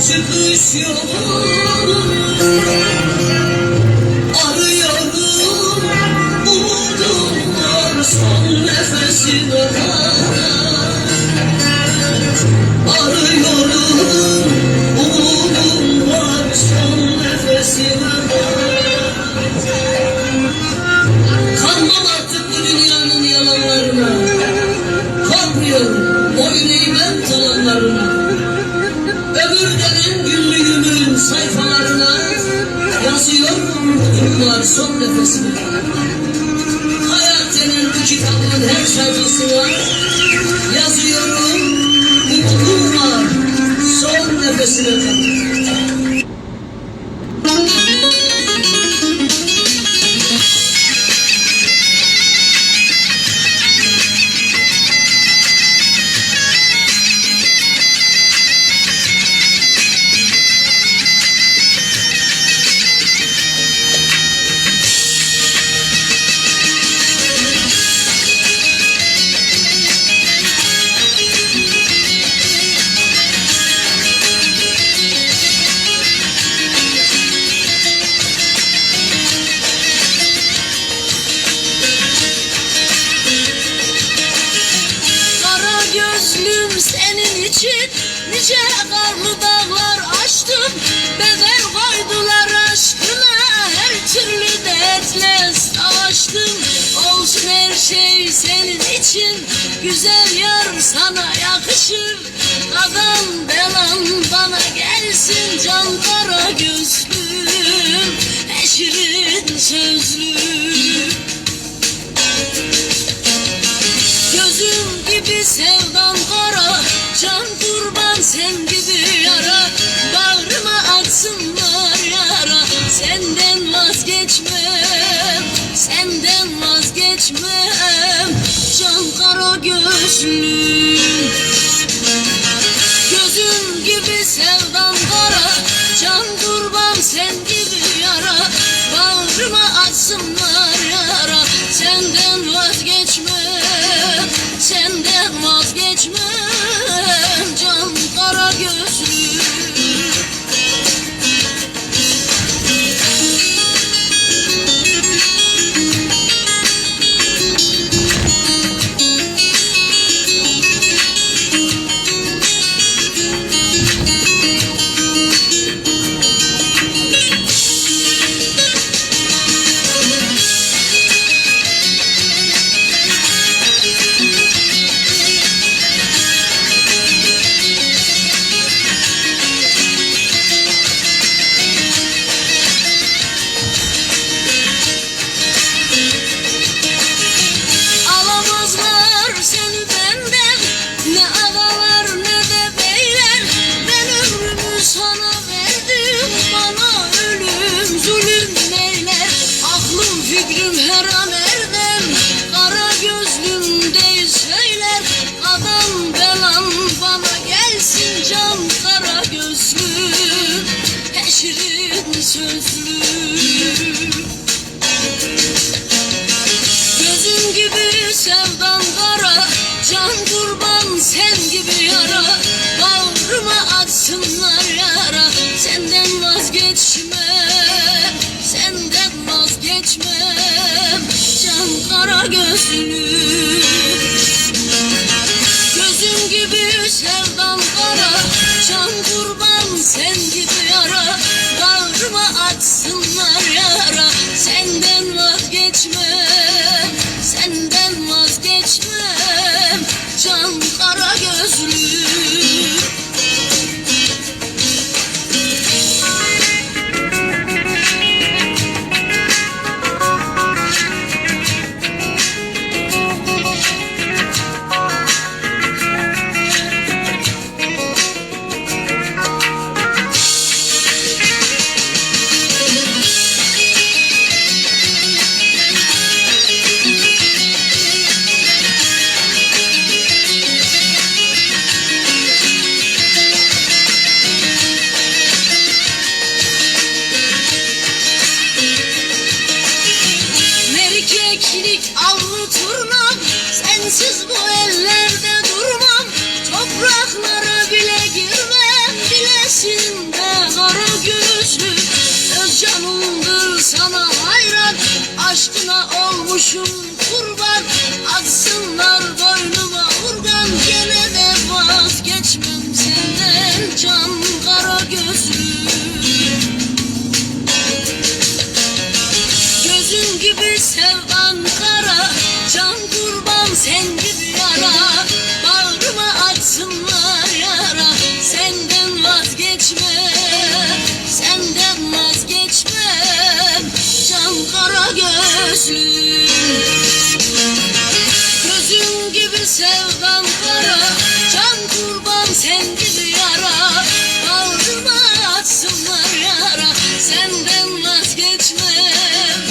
çıkış yolu Arıyorum umudum var son nefesime Yazıyorum bunlar son nefesime. Hayat denen bu kitabın her sayfasına Yazıyorum umudum var son nefesime kadar için nice karlı dağlar aştım Bedel koydular aşkına. Her türlü dertle savaştım. Olsun her şey senin için. Güzel yar sana yakışır. Adam belan bana gelsin. Can kara gözlüm Eşirin sözlüm. Gözüm gibi kurban sen gibi yara Bağrıma atsınlar yara. Senden vazgeçmem Senden vazgeçmem. Can kara gözlüm Gözüm gibi sevdan kara. Can kurban sen gibi yara Bağrıma atsınlar Eşirin sözlüm Gözüm gibi sevdan kara Can kurban sen gibi yara. Bağrıma atsınlar yara Senden vazgeçmem Senden vazgeçmem Can kara gözlüm turnam Sensiz bu ellerde durmam. Topraklara bile girmem. Bilesin de kara gözlü Öz canımdır sana hayran. Aşkına olmuşum kurban. Atsınlar sevdam kara Can kurban sen gibi yara. Aldıma atsınlar yara Senden vazgeçmem.